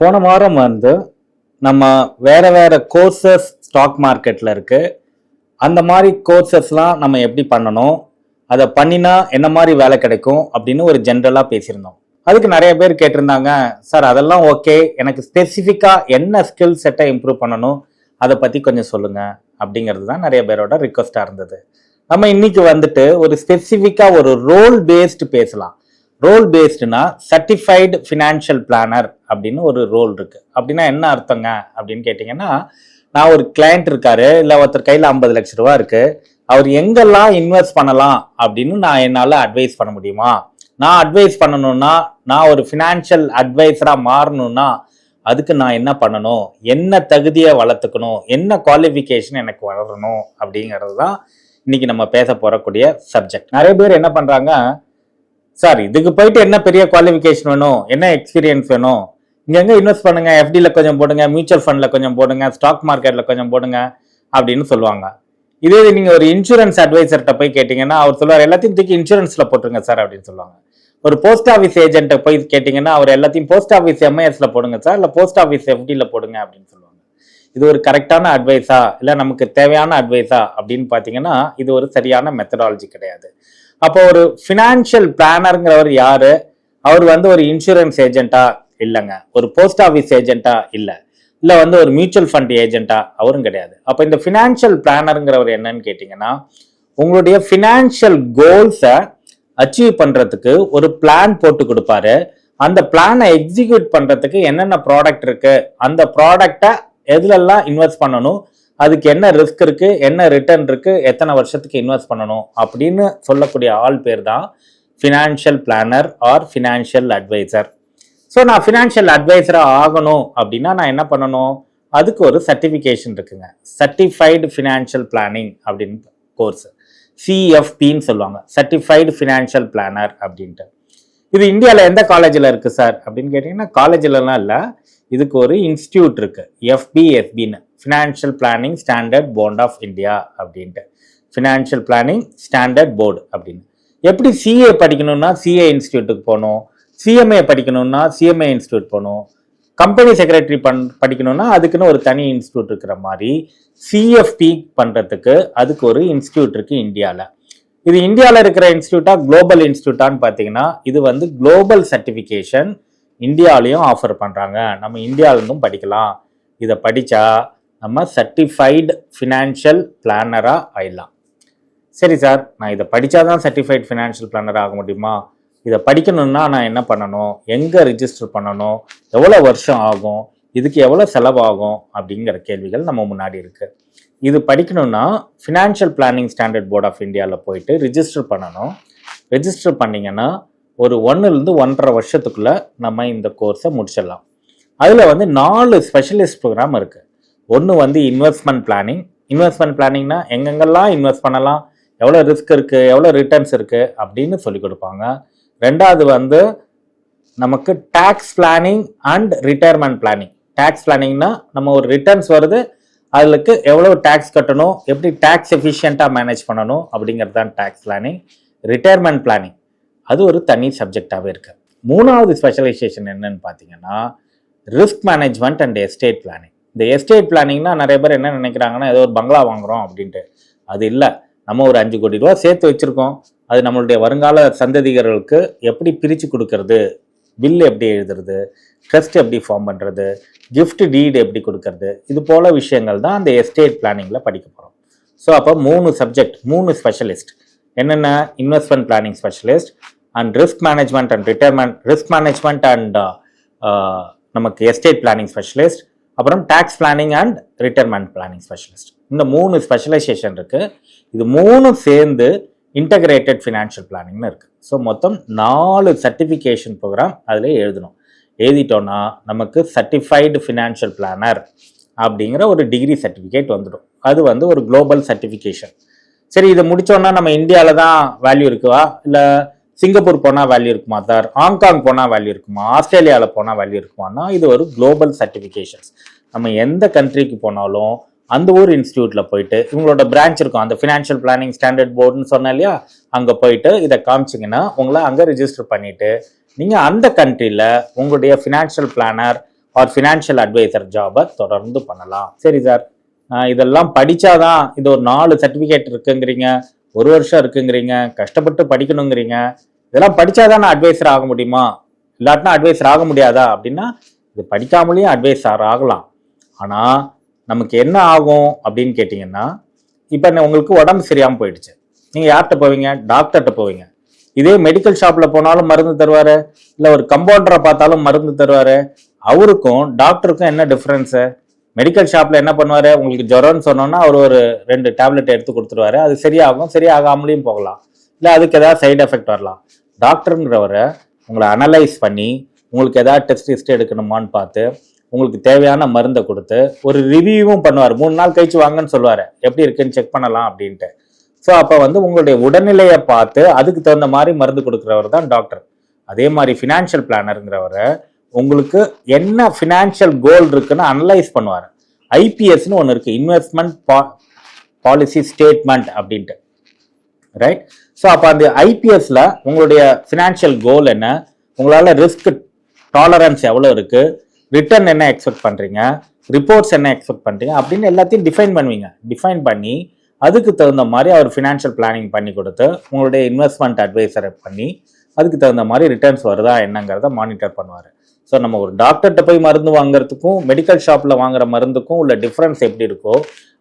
போன வாரம் வந்து நம்ம வேற வேற கோர்சஸ் ஸ்டாக் மார்க்கெட்ல இருக்கு. அந்த மாதிரி கோர்சஸ்லாம் நம்ம எப்படி பண்ணணும்? அதை பண்ணினா என்ன மாதிரி வேலை கிடைக்கும்? அப்படின்னு ஒரு ஜென்ரலாக பேசியிருந்தோம். அதுக்கு நிறைய பேர் கேட்டிருந்தாங்க சார் அதெல்லாம் ஓகே எனக்கு ஸ்பெசிஃபிக்காக என்ன ஸ்கில் செட்டை இம்ப்ரூவ் பண்ணணும்? அதை பற்றி கொஞ்சம் சொல்லுங்க. அப்படிங்கிறது தான் நிறைய பேரோட ரிக்வஸ்டாக இருந்தது. நம்ம இன்னைக்கு வந்துட்டு ஒரு ஸ்பெசிஃபிக்காக ஒரு ரோல் பேஸ்டு பேசலாம். ரோல் பேஸ்டுனா சர்டிஃபைடு ஃபினான்ஷியல் பிளானர் அப்படின்னு ஒரு ரோல் இருக்கு. அப்படின்னா என்ன அர்த்தங்க? அப்படின்னு கேட்டிங்கன்னா நான் ஒரு கிளையண்ட் இருக்காரு இல்லை ஒருத்தர் கையில் ஐம்பது லட்ச ரூபா இருக்கு அவர் எங்கெல்லாம் இன்வெஸ்ட் பண்ணலாம் அப்படின்னு நான் என்னால் அட்வைஸ் பண்ண முடியுமா? நான் அட்வைஸ் பண்ணணும்னா நான் ஒரு ஃபினான்ஷியல் அட்வைஸராக மாறணும்னா அதுக்கு நான் என்ன பண்ணணும்? என்ன தகுதியை வளர்த்துக்கணும்? என்ன குவாலிஃபிகேஷன் எனக்கு வளரணும்? அப்படிங்கிறது தான் இன்னைக்கு நம்ம பேச போறக்கூடிய சப்ஜெக்ட் நிறைய பேர் என்ன பண்ணுறாங்க சார் இதுக்கு போயிட்டு என்ன பெரிய குவாலிஃபிகேஷன் வேணும்? என்ன எக்ஸ்பீரியன்ஸ் வேணும்? இங்க எங்க இன்வெஸ்ட் பண்ணுங்க எஃப்டியில் கொஞ்சம் போடுங்க மியூச்சுவல் ஃபண்ட்ல கொஞ்சம் போடுங்க ஸ்டாக் மார்க்கெட்டில் கொஞ்சம் போடுங்க அப்படின்னு சொல்லுவாங்க. இதே இது நீங்க ஒரு இன்சூரன்ஸ் அட்வைசர்கிட்ட போய் கேட்டீங்கன்னா அவர் சொல்லுவார் எல்லாத்தையும் தூக்கி இன்சூரன்ஸ்ல போட்டுருங்க சார் அப்படின்னு சொல்லுவாங்க. ஒரு போஸ்ட் ஆஃபீஸ் ஏஜென்ட்டை போய் கேட்டீங்கன்னா அவர் எல்லாத்தையும் போஸ்ட் ஆஃபீஸ் எம்ஐஎஸ்ல போடுங்க சார் இல்லை போஸ்ட் ஆஃபீஸ் எஃப்டியில் போடுங்க அப்படின்னு சொல்லுவாங்க. இது ஒரு கரெக்டான அட்வைஸா இல்லை நமக்கு தேவையான அட்வைஸா அப்படின்னு பார்த்தீங்கன்னா இது ஒரு சரியான மெத்தடாலஜி கிடையாது. அப்போ ஒரு ஃபினான்ஷியல் பிளானருங்கிறவர் யாரு? அவர் வந்து ஒரு இன்சூரன்ஸ் ஏஜென்ட்டா இல்லைங்க. ஒரு போஸ்ட் ஆஃபீஸ் ஏஜென்ட்டா இல்லை. இல்லை வந்து ஒரு மியூச்சுவல் ஃபண்ட் ஏஜென்ட்டா அவரும் கிடையாது. அப்போ இந்த ஃபினான்ஷியல் பிளானருங்கிறவர் என்னன்னு கேட்டிங்கன்னா உங்களுடைய ஃபினான்ஷியல் கோல்ஸை அச்சீவ் பண்ணுறதுக்கு ஒரு பிளான் போட்டு கொடுப்பாரு. அந்த பிளானை எக்ஸிக்யூட் பண்ணுறதுக்கு என்னென்ன ப்ராடக்ட் இருக்குது அந்த ப்ராடக்டை எதுலெல்லாம் இன்வெஸ்ட் பண்ணணும்? அதுக்கு என்ன ரிஸ்க் இருக்கு என்ன ரிட்டர்ன் இருக்கு எத்தனை வருஷத்துக்கு இன்வெஸ்ட் பண்ணணும் அப்படின்னு சொல்லக்கூடிய ஆள் பேர் தான் financial planner or financial adviser so நான் ஃபினான்ஷியல் அட்வைசராக ஆகணும் அப்படின்னா நான் என்ன பண்ணணும்? அதுக்கு ஒரு சர்டிஃபிகேஷன் இருக்குங்க. சர்டிஃபைடு ஃபினான்ஷியல் பிளானிங் அப்படின்னு கோர்ஸ் சிஎஃப்பின்னு சொல்லுவாங்க. சர்டிஃபைடு ஃபினான்ஷியல் பிளானர் அப்படின்ட்டு. இது இந்தியாவில் எந்த காலேஜில் இருக்குது சார் அப்படின்னு கேட்டிங்கன்னா காலேஜிலலாம் இல்லை. இதுக்கு ஒரு இன்ஸ்டியூட் இருக்குது எஃபிஎஃபின்னு financial planning standard board of India அப்படின்ட்டு. ஃபினான்ஷியல் பிளானிங் ஸ்டாண்டர்ட் போர்டு அப்படின்னு. எப்படி சிஏ படிக்கணும்னா சிஏ இன்ஸ்டியூட்டுக்கு போகணும். சிஎம்ஏ படிக்கணும்னா சிஎம்ஏ இன்ஸ்டியூட் போகணும். கம்பெனி செக்ரட்டரி பண் படிக்கணும்னா அதுக்குன்னு ஒரு தனி இன்ஸ்டியூட் இருக்கிற மாதிரி சிஎஃப்டி பண்ணுறதுக்கு அதுக்கு ஒரு இன்ஸ்டியூட் இருக்குது இந்தியாவில் இது இந்தியாவில் இருக்கிற இன்ஸ்டியூட்டா? குளோபல் இன்ஸ்டியூட்டான்னு பார்த்தீங்கன்னா இது வந்து குளோபல் சர்டிஃபிகேஷன் இந்தியாலையும் ஆஃபர் பண்ணுறாங்க நம்ம இந்தியாவிலேருந்தும் படிக்கலாம். இதை படித்தா நம்ம சர்டிஃபைடு ஃபினான்ஷியல் பிளானராக ஆயிடலாம். சரி சார் நான் இதை படித்தா தான் சர்டிஃபைட் ஃபினான்ஷியல் பிளானர் ஆக முடியுமா? இதை படிக்கணும்னா நான் என்ன பண்ணணும்? எங்கே ரிஜிஸ்டர் பண்ணணும்? எவ்வளோ வருஷம் ஆகும்? இதுக்கு எவ்வளோ செலவாகும்? அப்படிங்கிற கேள்விகள் நம்ம முன்னாடி இருக்குது இது படிக்கணும்னா financial planning standard board of இந்தியாவில் போயிட்டு ரிஜிஸ்டர் பண்ணணும். ரிஜிஸ்டர் பண்ணிங்கன்னா ஒரு ஒன்றுலேருந்து ஒன்றரை வருஷத்துக்குள்ளே நம்ம இந்த கோர்ஸை முடிச்சிடலாம். அதில் வந்து நாலு ஸ்பெஷலிஸ்ட் ப்ரோக்ராம் இருக்குது ஒன்று வந்து இன்வெஸ்ட்மெண்ட் பிளானிங் இன்வெஸ்ட்மெண்ட் பிளானிங்னா எங்கெங்கெல்லாம் இன்வெஸ்ட் பண்ணலாம்? எவ்வளோ ரிஸ்க் இருக்குது எவ்வளோ ரிட்டர்ன்ஸ் இருக்குது அப்படின்னு சொல்லி கொடுப்பாங்க. ரெண்டாவது வந்து நமக்கு tax planning and retirement planning tax பிளானிங்னா நம்ம ஒரு ரிட்டர்ன்ஸ் வருது அதுக்கு எவ்வளோ டேக்ஸ் கட்டணும் எப்படி டேக்ஸ் எஃபிஷியண்ட்டாக மேனேஜ் பண்ணணும் அப்படிங்கிறது தான் டேக்ஸ் பிளானிங் ரிட்டையர்மெண்ட் பிளானிங் அது ஒரு தனி சப்ஜெக்டாகவே இருக்கு. மூணாவது ஸ்பெஷலைசேஷன் என்னன்னு பார்த்தீங்கன்னா risk management and estate planning இந்த எஸ்டேட் பிளானிங்னா நிறைய பேர் என்ன நினைக்கிறாங்கன்னா ஏதோ ஒரு பங்களா வாங்குறோம் அப்படின்ட்டு. அது இல்லை. நம்ம ஒரு அஞ்சு கோடி ரூபா சேர்த்து வச்சிருக்கோம். அது நம்மளுடைய வருங்கால சந்ததிகர்களுக்கு எப்படி பிரித்து கொடுக்கறது? பில் எப்படி எழுதுறது? ட்ரஸ்ட் எப்படி ஃபார்ம் பண்ணுறது கிஃப்ட் டீடு எப்படி கொடுக்கறது? இது போல விஷயங்கள் தான் அந்த எஸ்டேட் பிளானிங்கில் படிக்க போகிறோம் ஸோ அப்போ மூணு சப்ஜெக்ட் மூணு ஸ்பெஷலிஸ்ட் என்னென்ன? Investment planning specialist and risk management and retirement risk management and நமக்கு எஸ்டேட் பிளானிங் ஸ்பெஷலிஸ்ட் அப்புறம் tax planning and retirement planning specialist இந்த மூணு ஸ்பெஷலைசேஷன் இருக்குது இது மூணும் சேர்ந்து இன்டகிரேட்டட் ஃபினான்ஷியல் பிளானிங்னு இருக்குது ஸோ மொத்தம் நாலு சர்டிஃபிகேஷன் ப்ரோக்ராம் அதில் எழுதணும். எழுதிட்டோன்னா நமக்கு சர்டிஃபைடு ஃபினான்ஷியல் பிளானர் அப்படிங்கிற ஒரு டிகிரி சர்டிஃபிகேட் வந்துடும். அது வந்து ஒரு குளோபல் சர்டிஃபிகேஷன் சரி இதை முடித்தோன்னா நம்ம இந்தியாவில் தான் வேல்யூ இருக்குவா? இல்லை சிங்கப்பூர் போனால் வேல்யூ இருக்குமா சார்? ஹாங்காங் போனால் வேல்யூ இருக்குமா? ஆஸ்திரேலியாவில் போனால் வேல்யூ இருக்குமானா இது ஒரு குளோபல் சர்டிஃபிகேஷன்ஸ் நம்ம எந்த கண்ட்ரிக்கு போனாலும் அந்த ஊர் இன்ஸ்டியூட்ல போயிட்டு இவங்களோட பிரான்ச் இருக்கும். அந்த ஃபினான்ஷியல் பிளானிங் ஸ்டாண்டர்ட் போர்டுன்னு சொன்னேன் இல்லையா? அங்க போயிட்டு இதை காமிச்சிங்கன்னா உங்களை அங்க ரிஜிஸ்டர் பண்ணிட்டு நீங்க அந்த கண்ட்ரியில் உங்களுடைய financial planner or financial adviser ஜாபை தொடர்ந்து பண்ணலாம். சரி சார் இதெல்லாம் படித்தாதான் இது ஒரு நாலு சர்டிஃபிகேட் இருக்குங்கிறீங்க ஒரு வருஷம் இருக்குங்கிறீங்க கஷ்டப்பட்டு படிக்கணுங்கிறீங்க. இதெல்லாம் படிச்சாதான் நான் அட்வைசர் ஆக முடியுமா? இல்லாட்டினா அட்வைசர் ஆக முடியாதா? அப்படின்னா இது படிக்காமலேயும் அட்வைசர் ஆகலாம். ஆனால் நமக்கு என்ன ஆகும் அப்படின்னு கேட்டிங்கன்னா இப்போ உங்களுக்கு உடம்பு சரியாமல் போயிடுச்சு. நீங்கள் யார்கிட்ட போவீங்க? டாக்டர்கிட்ட போவீங்க. இதே மெடிக்கல் ஷாப்பில் போனாலும் மருந்து தருவார் இல்லை ஒரு கம்பவுண்டரை பார்த்தாலும் மருந்து தருவார். அவருக்கும் டாக்டருக்கும் என்ன டிஃப்ரென்ஸு மெடிக்கல் ஷாப்பில் என்ன பண்ணுவார்? உங்களுக்கு ஜுரம்னு சொன்னோன்னா அவர் ஒரு ரெண்டு டேப்லெட் எடுத்து கொடுத்துருவாரு. அது சரியாகும் சரியாகாமலையும் போகலாம். இல்லை அதுக்கு ஏதாவது சைடு எஃபெக்ட் வரலாம். டாக்டருங்கிறவரை உங்களை அனலைஸ் பண்ணி உங்களுக்கு எதாவது டெஸ்ட் டெஸ்ட் எடுக்கணுமான்னு பார்த்து உங்களுக்கு தேவையான மருந்தை கொடுத்து ஒரு ரிவ்யூவும் பண்ணுவார். மூணு நாள் கழிச்சு வாங்கன்னு சொல்லுவார். எப்படி இருக்குன்னு செக் பண்ணலாம் அப்படின்ட்டு. ஸோ அப்போ வந்து உங்களுடைய உடல்நிலையை பார்த்து அதுக்கு தகுந்த மாதிரி மருந்து கொடுக்குறவர் தான் டாக்டர் அதே மாதிரி ஃபினான்ஷியல் பிளானருங்கிறவரை உங்களுக்கு என்ன ஃபினான்ஷியல் கோல் இருக்குன்னு அனலைஸ் பண்ணுவார். ஐபிஎஸ்னு ஒன்று இருக்குது இன்வெஸ்ட்மெண்ட் பா பாலிசி ஸ்டேட்மெண்ட் அப்படின்ட்டு. ரைட் ஸோ அப்போ அந்த ஐபிஎஸ்ல உங்களுடைய ஃபினான்ஷியல் கோல் என்ன? உங்களால் ரிஸ்க் டாலரன்ஸ் எவ்வளோ இருக்குது ரிட்டர்ன் என்ன எக்ஸ்பெக்ட் பண்ணுறீங்க ரிப்போர்ட்ஸ் என்ன எக்ஸ்பெக்ட் பண்ணுறீங்க அப்படின்னு எல்லாத்தையும் டிஃபைன் பண்ணுவீங்க. டிஃபைன் பண்ணி அதுக்கு தகுந்த மாதிரி அவர் ஃபினான்ஷியல் பிளானிங் பண்ணி கொடுத்து உங்களுடைய இன்வெஸ்ட்மெண்ட் அட்வைசரை பண்ணி அதுக்கு தகுந்த மாதிரி ரிட்டர்ன்ஸ் வருதா என்னங்கிறத மானிட்டர் பண்ணுவார். ஸோ நம்ம ஒரு டாக்டர்கிட்ட போய் மருந்து வாங்குறதுக்கும் மெடிக்கல் ஷாப்பில் வாங்குற மருந்துக்கும் உள்ள டிஃப்ரென்ஸ் எப்படி இருக்கோ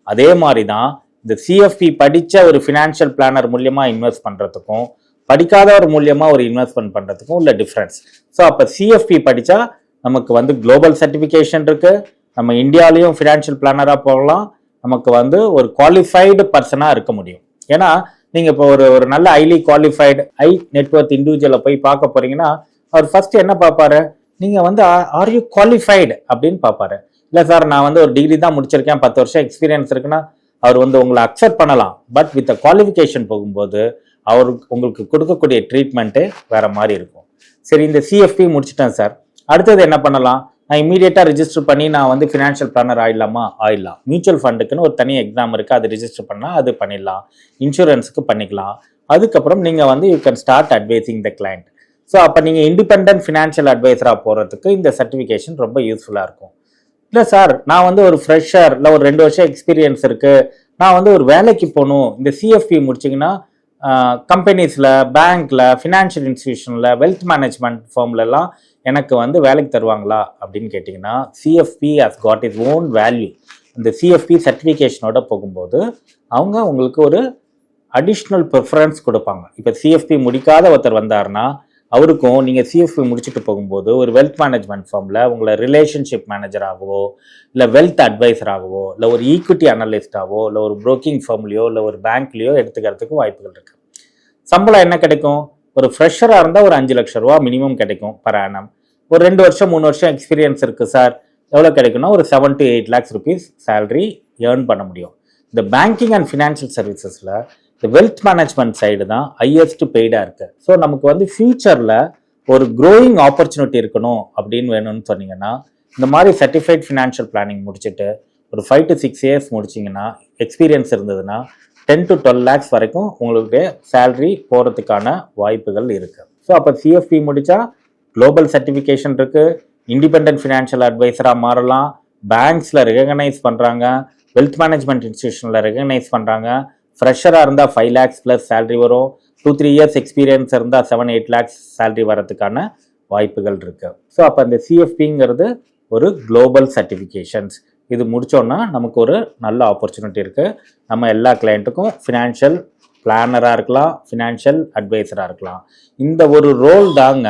அதே மாதிரி தான் இந்த சிஎஃப்பி படித்த ஒரு ஃபினான்ஷியல் பிளானர் மூலியமாக இன்வெஸ்ட் பண்ணுறதுக்கும் படிக்காதவர் மூலியமாக ஒரு இன்வெஸ்ட்மெண்ட் பண்ணுறதுக்கும் உள்ள டிஃப்ரென்ஸ் ஸோ அப்போ சிஎஃப்பி படித்தா நமக்கு வந்து குளோபல் சர்டிஃபிகேஷன் இருக்குது நம்ம இந்தியாலையும் ஃபினான்ஷியல் பிளானராக போகலாம். நமக்கு வந்து ஒரு குவாலிஃபைடு பர்சனாக இருக்க முடியும். ஏன்னா நீங்கள் இப்போ ஒரு ஒரு நல்ல highly qualified high net worth இண்டிவிஜுவலை போய் பார்க்க போறீங்கன்னா அவர் ஃபர்ஸ்ட் என்ன பார்ப்பாரு? நீங்கள் வந்து ஆர் யூ குவாலிஃபைடு அப்படின்னு பார்ப்பாரு. இல்லை சார் நான் வந்து ஒரு டிகிரி தான் முடிச்சிருக்கேன். பத்து வருஷம் எக்ஸ்பீரியன்ஸ் இருக்குன்னா அவர் வந்து உங்களை அக்செப்ட் பண்ணலாம். பட் வித் அ குவாலிஃபிகேஷன் போகும்போது அவர் உங்களுக்கு கொடுக்கக்கூடிய ட்ரீட்மெண்ட்டு வேற மாதிரி இருக்கும். சரி இந்த சிஎஃப்பி முடிச்சிட்டேன் சார் அடுத்தது என்ன பண்ணலாம்? நான் இமீடியட்டாக ரிஜிஸ்டர் பண்ணி நான் வந்து ஃபினான்ஷியல் பிளானர் ஆயிடலாமா? ஆயிடலாம். மியூச்சுவல் ஃபண்டுக்குன்னு ஒரு தனி எக்ஸாம் இருக்குது அது ரிஜிஸ்டர் பண்ணால் அது பண்ணிடலாம். இன்சூரன்ஸுக்கு பண்ணிக்கலாம். அதுக்கப்புறம் நீங்கள் வந்து you can start advising the client so அப்போ நீங்கள் இண்டிபெண்ட் ஃபினான்ஷியல் அட்வைஸராக போகிறதுக்கு இந்த சர்டிஃபிகேஷன் ரொம்ப யூஸ்ஃபுல்லாக இருக்கும். இல்லை சார் நான் வந்து ஒரு ஃப்ரெஷர் இல்லை ஒரு ரெண்டு வருஷம் எக்ஸ்பீரியன்ஸ் இருக்குது நான் வந்து ஒரு வேலைக்கு போகணும். இந்த சிஎஃப்பி முடிச்சிங்கன்னா கம்பெனிஸில் பேங்க்கில் ஃபினான்ஷியல் இன்ஸ்டியூஷனில் வெல்த் மேனேஜ்மெண்ட் ஃபார்ம்லலாம் எனக்கு வந்து வேலைக்கு தருவாங்களா அப்படின்னு கேட்டிங்கன்னா CFP has got its own value இந்த சிஎஃப்பி சர்டிஃபிகேஷனோட போகும்போது அவங்க உங்களுக்கு ஒரு அடிஷ்னல் ப்ரிஃபரன்ஸ் கொடுப்பாங்க. இப்போ சிஎஃப்பி முடிக்காத ஒருத்தர் வந்தாருன்னா அவருக்கும் நீங்கள் சிஎஃப்பி முடிச்சுட்டு போகும்போது ஒரு வெல்த் மேனேஜ்மெண்ட் ஃபார்மில் உங்களை ரிலேஷன்ஷிப் மேனேஜராகவோ இல்லை வெல்த் அட்வைசராகவோ இல்லை ஒரு ஈக்விட்டி அனலிஸ்டாகவோ இல்லை ஒரு ப்ரோக்கிங் ஃபார்ம்லேயோ இல்லை ஒரு பேங்க்லேயோ எடுத்துக்கிறதுக்கு வாய்ப்புகள் இருக்குது சம்பளம் என்ன கிடைக்கும்? ஒரு ஃப்ரெஷராக இருந்தால் ஒரு அஞ்சு லட்ச ரூபா மினிமம் கிடைக்கும் பர் annum. ஒரு ரெண்டு வருஷம் மூணு வருஷம் எக்ஸ்பீரியன்ஸ் இருக்குது சார் எவ்வளோ கிடைக்கும்னா ஒரு seven to eight lakhs rupees salary earn பண்ண முடியும். இந்த பேங்கிங் அண்ட் ஃபினான்ஷியல் சர்வீசஸில் இந்த வெல்த் மேனேஜ்மெண்ட் சைடு தான் ஹையஸ்ட் பெய்டாக இருக்குது ஸோ நமக்கு வந்து ஃப்யூச்சரில் ஒரு க்ரோயிங் ஆப்பர்ச்சுனிட்டி இருக்கணும் அப்படின்னு வேணும்னு சொன்னீங்கன்னா இந்த மாதிரி சர்டிஃபைட் ஃபினான்ஷியல் பிளானிங் முடிச்சுட்டு ஒரு ஃபைவ் டு சிக்ஸ் இயர்ஸ் முடிச்சிங்கன்னா எக்ஸ்பீரியன்ஸ் இருந்ததுன்னா டென் டு டுவெல் லேக்ஸ் வரைக்கும் உங்களுக்கு சேலரி போகிறதுக்கான வாய்ப்புகள் இருக்குது ஸோ அப்போ சிஎஃப்பி முடித்தா குளோபல் சர்டிஃபிகேஷன் இருக்குது இண்டிபெண்ட் ஃபினான்ஷியல் அட்வைஸராக மாறலாம் பேங்க்ஸில் ரெகனைஸ் பண்ணுறாங்க வெல்த் மேனேஜ்மெண்ட் இன்ஸ்டியூஷனில் ரெகனைஸ் பண்ணுறாங்க ஃப்ரெஷராக இருந்தால் ஃபைவ் லேக்ஸ் ப்ளஸ் சேலரி வரும். டூ த்ரீ இயர்ஸ் எக்ஸ்பீரியன்ஸ் இருந்தால் செவன் எயிட் லேக்ஸ் சேலரி வரதுக்கான வாய்ப்புகள் இருக்குது ஸோ அப்போ அந்த சிஎஃப்பிங்கிறது ஒரு குளோபல் சர்டிஃபிகேஷன்ஸ் இது முடிச்சோன்னா நமக்கு ஒரு நல்ல ஆப்பர்ச்சுனிட்டி இருக்குது நம்ம எல்லா கிளைண்ட்டுக்கும் ஃபினான்ஷியல் பிளானராக இருக்கலாம் ஃபினான்ஷியல் அட்வைஸராக இருக்கலாம். இந்த ஒரு ரோல் தாங்க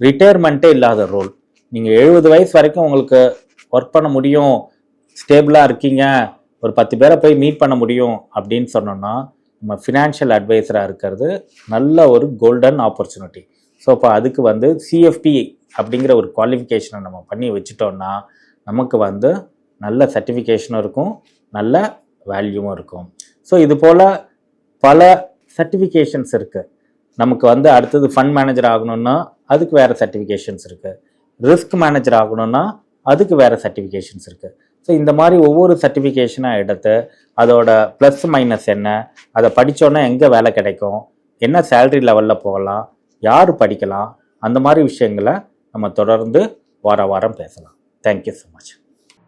ரிட்டையர்மெண்ட்டே இல்லாத ரோல் நீங்கள் எழுபது வயசு வரைக்கும் உங்களுக்கு ஒர்க் பண்ண முடியும் ஸ்டேபிளாக இருக்கீங்க ஒரு பத்து பேரை போய் மீட் பண்ண முடியும் அப்படின்னு சொன்னோம்னா நம்ம ஃபினான்ஷியல் அட்வைஸராக இருக்கிறது நல்ல ஒரு கோல்டன் ஆப்பர்ச்சுனிட்டி ஸோ அப்போ அதுக்கு வந்து சிஎஃப்பி அப்படிங்கிற ஒரு குவாலிஃபிகேஷனை நம்ம பண்ணி வச்சுட்டோன்னா நமக்கு வந்து நல்ல சர்டிஃபிகேஷனும் இருக்கும் நல்ல வேல்யூவும் இருக்கும். ஸோ இது போல் பல சர்டிஃபிகேஷன்ஸ் இருக்குது நமக்கு வந்து அடுத்தது ஃபண்ட் மேனேஜர் ஆகணும்னா அதுக்கு வேறு சர்டிஃபிகேஷன்ஸ் இருக்குது ரிஸ்க் மேனேஜர் ஆகணும்னா அதுக்கு வேறு சர்டிஃபிகேஷன்ஸ் இருக்குது ஸோ இந்த மாதிரி ஒவ்வொரு சர்டிஃபிகேஷனாக எடுத்து அதோட ப்ளஸ் மைனஸ் என்ன அதை படித்தோன்னே எங்கே வேலை கிடைக்கும் என்ன சேல்ரி லெவலில் போகலாம் யார் படிக்கலாம் அந்த மாதிரி விஷயங்களை நம்ம தொடர்ந்து வார வாரம் பேசலாம். Thank you so much